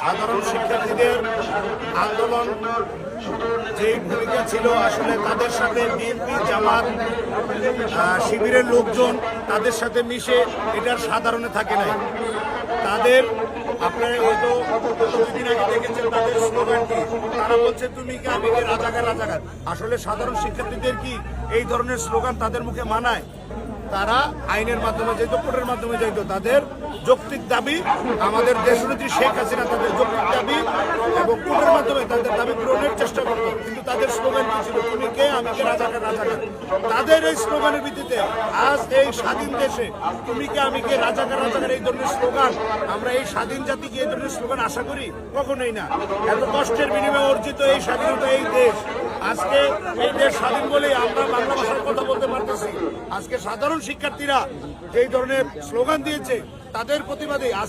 সাধারণ শিক্ষার্থীদের আন্দোলন যে ভূমিকা ছিল, আসলে তাদের সাথে বিএনপি, জামাত শিবিরের লোকজন তাদের সাথে মিশে এটার সাধারণে থাকে নাই। তাদের আপনারা হয়তো দুদিন আগে দেখেছেন, তাদের স্লোগান কি তারা তুমি কি আমি রাজাকার রাজাকার? আসলে সাধারণ শিক্ষার্থীদের কি এই ধরনের স্লোগান তাদের মুখে মানায়? তারা আইনের মাধ্যমে যাইতো, কোর্টের মাধ্যমে যাইতো, তাদের যৌক্তিক দাবি আমাদের দেশনেত্রী শেখ হাসিনা তাদের যৌক্তিক দাবি এবং কোর্টের মাধ্যমে তাদের দাবি পূরণের চেষ্টা করত। কিন্তু তাদের স্লোগান ছিল? তুমি কে? আমি কে? রাজাকার রাজাকার। তাদের এই স্লোগানের ভিত্তিতে আজ এই স্বাধীন দেশে তুমি কে? আমি কে? রাজাকার রাজাকার এই ধরনের স্লোগান আমরা এই স্বাধীন জাতিকে এই ধরনের স্লোগান আশা করি কখনোই না। এত কষ্টের বিনিময়ে অর্জিত এই স্বাধীনতা এই দেশ। আজকে এই দেশ স্বাধীন বলেই আমরা বাংলা ভাষার কথা বলতে পারতেছি। আজকে সাধারণ শিক্ষার্থীরা যেই ধরনের স্লোগান দিয়েছে, তাদের প্রতিবাদে আজকে